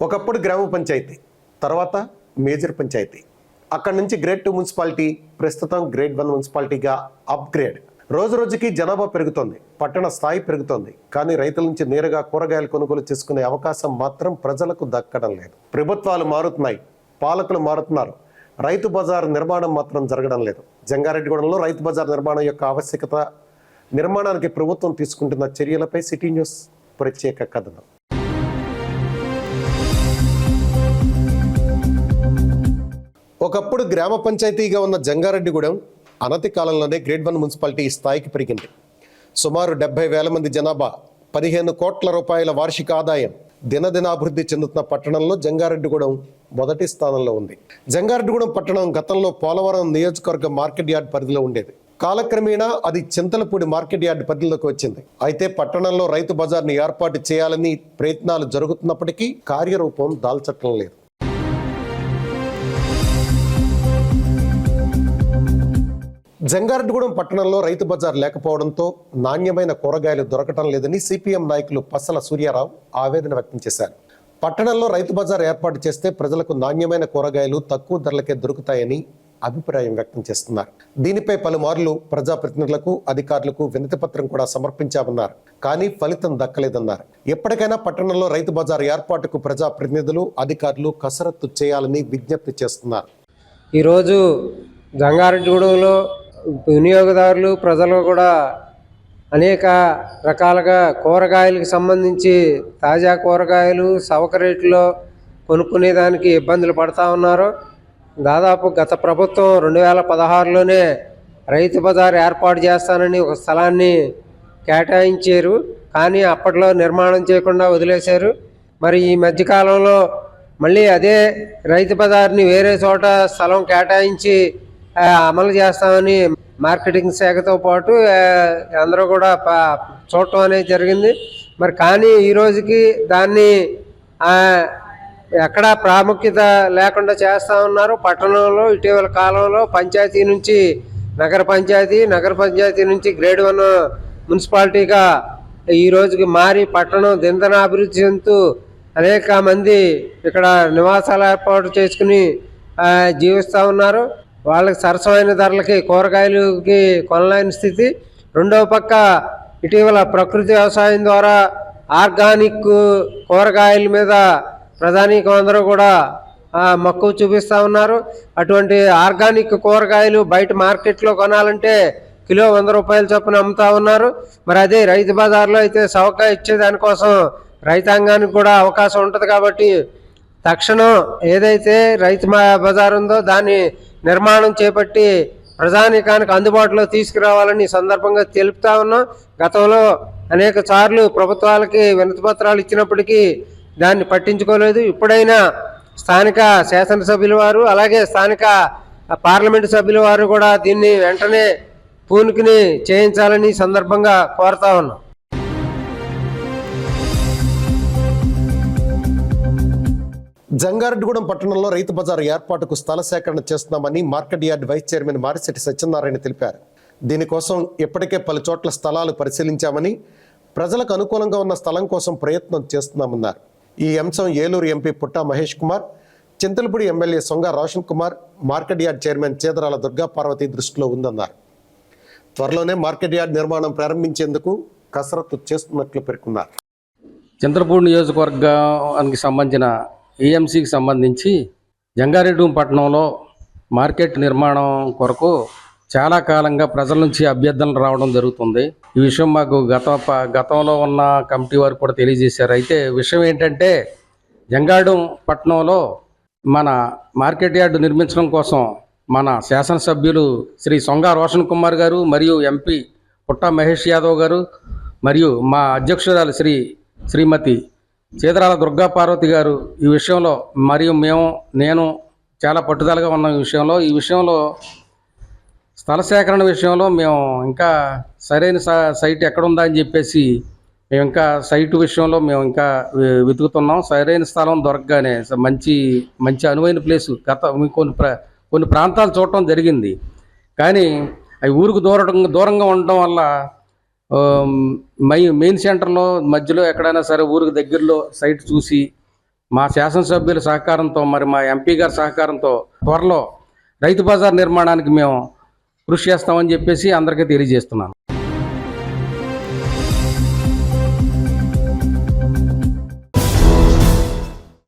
ఒకప్పుడు గ్రామ పంచాయతీ తర్వాత మేజర్ పంచాయతీ. అక్కడి నుంచి గ్రేడ్ టూ మున్సిపాలిటీ ప్రస్తుతం గ్రేడ్ వన్ మున్సిపాలిటీగా అప్గ్రేడ్. రోజు రోజుకి జనాభా పెరుగుతోంది పట్టణ స్థాయి పెరుగుతోంది కానీ రైతుల నుంచి నేరుగా కూరగాయలు కొనుగోలు చేసుకునే అవకాశం మాత్రం ప్రజలకు దక్కడం లేదు. ప్రభుత్వాలు మారుతున్నాయి పాలకులు మారుతున్నారు రైతు బజార్ నిర్మాణం మాత్రం జరగడం లేదు. జంగారెడ్డిగూడెంలో రైతు బజార్ నిర్మాణం యొక్క ఆవశ్యకత నిర్మాణానికి ప్రభుత్వం తీసుకుంటున్న చర్యలపై సిటీ న్యూస్ ప్రత్యేక కథనం. ఒకప్పుడు గ్రామ పంచాయతీగా ఉన్న జంగారెడ్డిగూడెం అనతి కాలంలోనే గ్రేడ్ వన్ మున్సిపాలిటీ స్థాయికి పెరిగింది. సుమారు డెబ్బై వేల మంది జనాభా పదిహేను కోట్ల రూపాయల వార్షిక ఆదాయం దినదినాభివృద్ధి చెందుతున్న పట్టణంలో జంగారెడ్డిగూడెం మొదటి స్థానంలో ఉంది. జంగారెడ్డిగూడెం పట్టణం గతంలో పోలవరం నియోజకవర్గ మార్కెట్ యార్డ్ పరిధిలో ఉండేది. కాలక్రమేణా అది చింతలపూడి మార్కెట్ యార్డ్ పరిధిలోకి వచ్చింది. అయితే పట్టణంలో రైతు బజార్ని ఏర్పాటు చేయాలని ప్రయత్నాలు జరుగుతున్నప్పటికీ కార్యరూపం దాల్చటం లేదు జంగారెడ్డిగూడెం పట్టణంలో రైతు బజార్ లేకపోవడంతో నాణ్యమైన కూరగాయలు దొరకటం లేదని సిపిఎం నాయకులు పసల సూర్యారావు ఆవేదన వ్యక్తం చేశారు. పట్టణంలో రైతు బజార్ ఏర్పాటు చేస్తే ప్రజలకు నాణ్యమైన కూరగాయలు తక్కువ ధరలకే దొరుకుతాయని అభిప్రాయం వ్యక్తం చేస్తున్నారు. దీనిపై పలుమార్లు ప్రజాప్రతినిధులకు అధికారులకు వినతి పత్రం కూడా సమర్పించామన్నారు. కానీ ఫలితం దక్కలేదన్నారు. ఎప్పటికైనా పట్టణంలో రైతు బజార్ ఏర్పాటుకు ప్రజాప్రతినిధులు అధికారులు కసరత్తు చేయాలని విజ్ఞప్తి చేస్తున్నారు. ఈరోజు జంగారెడ్డిగూడెంలో వినియోగదారులు ప్రజలు కూడా అనేక రకాలుగా కూరగాయలకు సంబంధించి తాజా కూరగాయలు సవక రేట్లో కొనుక్కునేదానికి ఇబ్బందులు పడతా ఉన్నారు. దాదాపు గత ప్రభుత్వం రెండు వేల పదహారులోనే రైతు బజార్ ఏర్పాటు చేస్తానని ఒక స్థలాన్ని కేటాయించారు. కానీ అప్పట్లో నిర్మాణం చేయకుండా వదిలేశారు. మరి ఈ మధ్యకాలంలో మళ్ళీ అదే రైతు బజార్ని వేరే చోట స్థలం కేటాయించి అమలు చేస్తామని మార్కెటింగ్ శాఖతో పాటు అందరూ కూడా చూడటం అనేది జరిగింది. మరి కానీ ఈ రోజుకి దాన్ని ఎక్కడా ప్రాముఖ్యత లేకుండా చేస్తూ ఉన్నారు. పట్టణంలో ఇటీవల కాలంలో పంచాయతీ నుంచి నగర పంచాయతీ నగర పంచాయతీ నుంచి గ్రేడ్ వన్ మున్సిపాలిటీగా ఈ రోజుకి మారి పట్టణం దిందన అభివృద్ధి చెందుతూ అనేక మంది ఇక్కడ నివాసాలు ఏర్పాటు చేసుకుని జీవిస్తూ ఉన్నారు. వాళ్ళకి సరసమైన ధరలకి కూరగాయలకి కొనలేని స్థితి. రెండవ పక్క ఇటీవల ప్రకృతి వ్యవసాయం ద్వారా ఆర్గానిక్ కూరగాయల మీద ప్రధాని అందరూ కూడా మక్కువ చూపిస్తూ ఉన్నారు. అటువంటి ఆర్గానిక్ కూరగాయలు బయట మార్కెట్లో కొనాలంటే కిలో వంద రూపాయల చొప్పున అమ్ముతా ఉన్నారు. మరి అదే రైతు బజార్లో అయితే సౌక ఇచ్చే దానికోసం రైతాంగానికి కూడా అవకాశం ఉంటుంది కాబట్టి తక్షణం ఏదైతే రైతు మా- బజార్ ఉందో దాన్ని నిర్మాణం చేపట్టి ప్రజానీకానికి అందుబాటులో తీసుకురావాలని సందర్భంగా తెలుపుతా ఉన్నాం. గతంలో అనేక సార్లు ప్రభుత్వాలకి వినతి పత్రాలు ఇచ్చినప్పటికీ దాన్ని పట్టించుకోలేదు. ఇప్పుడైనా స్థానిక శాసనసభ్యుల వారు అలాగే స్థానిక పార్లమెంటు సభ్యుల వారు కూడా దీన్ని వెంటనే పూనుకుని చేయించాలని సందర్భంగా కోరుతా ఉన్నాం. జంగారెడ్డిగూడెం పట్టణంలో రైతు బజార్ ఏర్పాటుకు స్థల సేకరణ చేస్తున్నామని market yard vice chairman Marisetti Satyanarayana తెలిపారు. దీనికోసం ఇప్పటికే పలు చోట్ల స్థలాలు పరిశీలించామని ప్రజలకు అనుకూలంగా ఉన్న స్థలం కోసం ప్రయత్నం చేస్తున్నామన్నారు. ఈ అంశం Eluru MP Putta Mahesh Kumar Chintalapudi MLA Songa Roshan Kumar market yard chairman Chedarala Durga Parvati దృష్టిలో ఉందన్నారు. త్వరలోనే మార్కెట్ యార్డ్ నిర్మాణం ప్రారంభించేందుకు కసరత్తు చేస్తున్నట్లు పేర్కొన్నారు. చింతలపూడి నియోజకవర్గానికి సంబంధించిన ఏఎంసీకి సంబంధించి జంగారెడ్డి పట్టణంలో మార్కెట్ నిర్మాణం కొరకు చాలా కాలంగా ప్రజల నుంచి అభ్యర్థనలు రావడం జరుగుతుంది. ఈ విషయం మాకు గత ప- గతంలో ఉన్న కమిటీ వారు కూడా తెలియజేశారు. అయితే విషయం ఏంటంటే జంగారెడ్డి పట్టణంలో మన మార్కెట్ యార్డు నిర్మించడం కోసం మన శాసనసభ్యులు శ్రీ సొంగ రోషన్ కుమార్ గారు మరియు ఎంపీ పుట్ట మహేష్ యాదవ్ గారు మరియు మా అధ్యక్షురాలు శ్రీ శ్రీమతి చీదరాల దుర్గా పార్వతి గారు ఈ విషయంలో మరియు మేము నేను చాలా పట్టుదలగా ఉన్న ఈ విషయంలో. ఈ విషయంలో స్థల సేకరణ విషయంలో మేము ఇంకా సరైన స- సైట్ ఎక్కడుందా అని చెప్పేసి మేము ఇంకా సైటు విషయంలో మేము ఇంకా వెతుకుతున్నాం. సరైన స్థలం దొరకగానే మంచి మంచి అనువైన ప్లేసు గత కొన్ని ప్ర కొన్ని ప్రాంతాలు చూడటం జరిగింది. కానీ అవి ఊరికి దూరం దూరంగా ఉండటం వల్ల మై మెయిన్ సెంటర్లో మధ్యలో ఎక్కడైనా సరే ఊరికి దగ్గరలో సైట్ చూసి మా శాసనసభ్యుల సహకారంతో మరి మా ఎంపీ గారి సహకారంతో త్వరలో రైతు బజార్ నిర్మాణానికి మేము కృషి చేస్తామని చెప్పేసి అందరికీ తెలియజేస్తున్నాను.